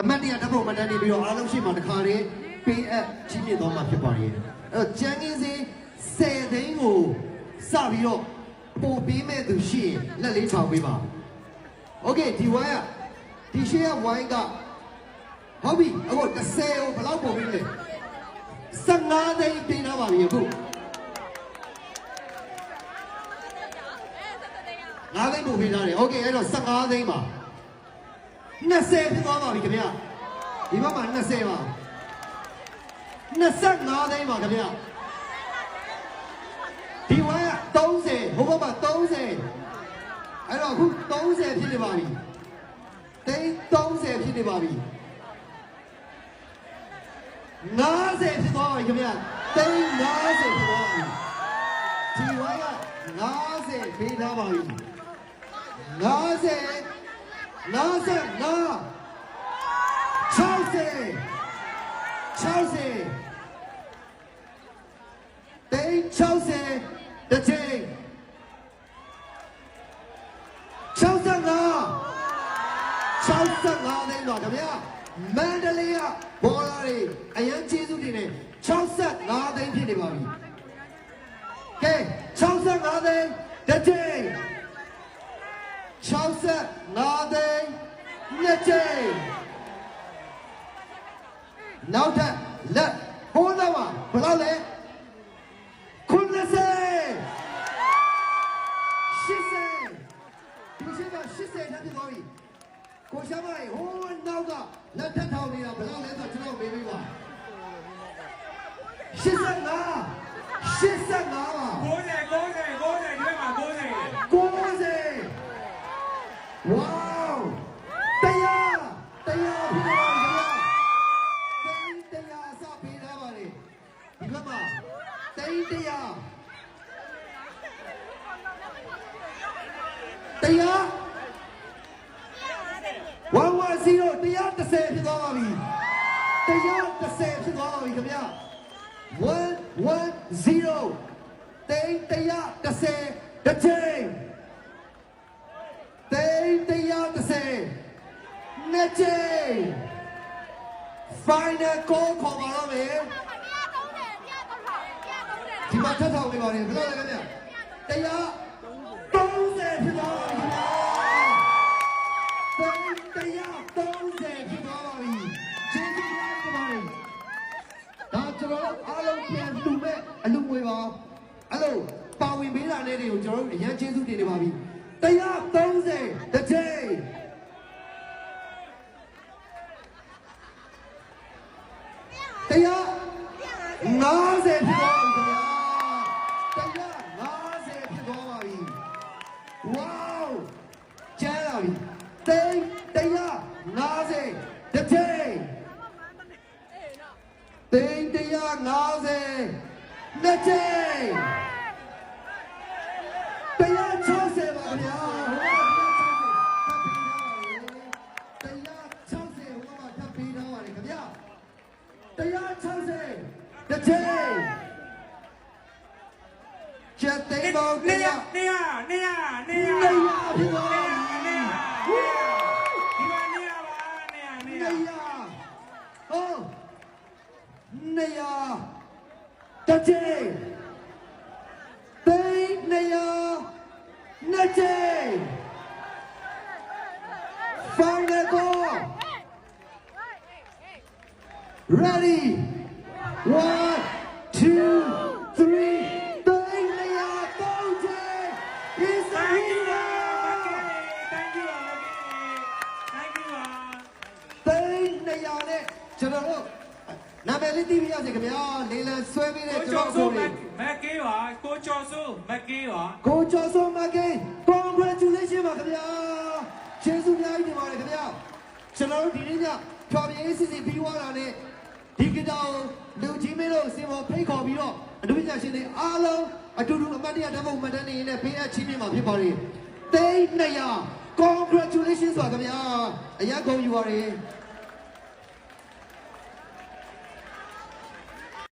အမတ်တရားဓာတ်ပုံမှတ်တမ်းနေပြီးတော့အားလုံးရှိမှတစ်ခါတည်းပေးအပ်ချင်းမြင့်သွားမှာဖြစ်ပါတယ်အဲ့တော့ကျန်းကင်းစင်း10သိန်းကိုစပြီးတော့ပို့ပေးမဲ့သူရှိရင်လက်လေးထောင်ပေးပါโอเคဒီဝိုင်းကဒီရှေ့ကဝိုင်းကဟုတ်ပြီအခု30ကိုဘယ်လောက်ပို့ပေးလဲ15သိန်းပေးထားပါပြီအခု9သိန်းပို့ပေးထားတယ်โอเคအဲ့တော့15သိန်းပါ 20ဖြစ်သွားပါပြီခင်ဗျဒီဘက်မှာ20ပါ25သိန်းပါခင်ဗျဒီဝိုင်းက30ဟိုဘက်မှာ30အဲ့တော့အခု30ဖြစ်နေပါပြီသိန်း30ဖြစ်နေပါပြီ90ဖြစ်သွားပါပြီခင်ဗျသိန်း90ဖြစ်သွားပါပြီဒီဝိုင်းက90ပေးထားပါပြီ90 55 60 60တိတ်60တစ်ချိန်65 65သိန်းတော့ခင်ဗျာမန္တလေးကဘောလာတွေအရန်ကျေးဇူးတင်နေ65သိန်းဖြစ်နေပါပြီကဲ65သိန်းတစ်ချိန်65သိန်း နှစ်ချိန်နောက်ထပ်လက်ဟိုးတော့မှာဘယ်လောက်လဲ90 80ဒီရှိက80ထပ်ဖြစ်သွားပြီကိုရှာမရေဟိုးနောက်ကလက်ထပ်ထောင်နေတာဘယ်လောက်လဲဆိုကျွန်တော်မေးပေးပါ85 တိန်တရားတရား110တရား30ဖြစ်သွားပါပြီတရား30ဖြစ်သွားပါပြီခင်ဗျာ110တိန်တရား30တစ်ချိန်သိန်းတရားတစ်ဆယ်နှစ်ချိန် final call ခေါ်ပါတော့မယ် ဒီမှာထပ်ထောင်နေပါလေဘယ်လိုလဲခင်ဗျတရား30ဖြစ်သွားပါပြီသိန်းတရား30ဖြစ်သွားပါပြီကျေးဇူးများတင်ပါတယ်ဒါကျွန်တော်တို့အားလုံးပြန်လူမဲ့အလူငွေပါအဲ့လိုပါဝင်ပေးတာနဲ့တွေကိုကျွန်တော်တို့အရန်ကျေးဇူးတင်နေပါပြီတရား30တစ်ချိန်တရား50ဖြစ်သွားပြီခင် ပြီတိတ်တရား50တစ်ချိန်တိတ်တရား50နှစ်ချိန်တရား60ပါခင်ဗျာတရား60ဟိုမှာထပ်ပေးထားပါလေခင်ဗျာတရား60တစ်ချိန်ချက်သိမ်းပေါင်းတနေရရားနေရနေရနေရနေရဖြစ်သွားပါပြီနေရဒီမှာနေရပါနေရနေရနေရဟုတ်နေ ရတစ်ချိန်သိမ်းနေရနှစ်ချိန် final call ready one န်း200နဲ့ကျွန်တော်တို့နာမည်လေးသိပြရစေခင်ဗျာလေလံဆွဲပေးတဲ့ကိုကျွန်ကျော်တော်စိုးတို့မက်ကေးပါကိုကျော်စိုးမက်ကေးပါကိုကျော်စုံမကိန်း congratulation ပါခင်ဗျာကျေးဇူးများကြီးတင်ပါတယ်ခင်ဗျာကျွန်တော်တို့ဒီနေ့ညဖြော်ပြရေးစီစဉ်ပြီးသွားတာနဲ့ဒီကတောင်လူကြီးမင်းတို့စင်ပေါ်ဖိတ်ခေါ်ပြီးတော့အတူတူရှင်တွေအားလုံးအတူတူအမတ်တရဓမ္မမှတ်တမ်းနေနဲ့ပေးအပ်ချင်းပြမှာဖြစ်ပါတယ်သိန်း200 congratulations ပါခင်ဗျာအရန်ကုန်ယူပါရယ်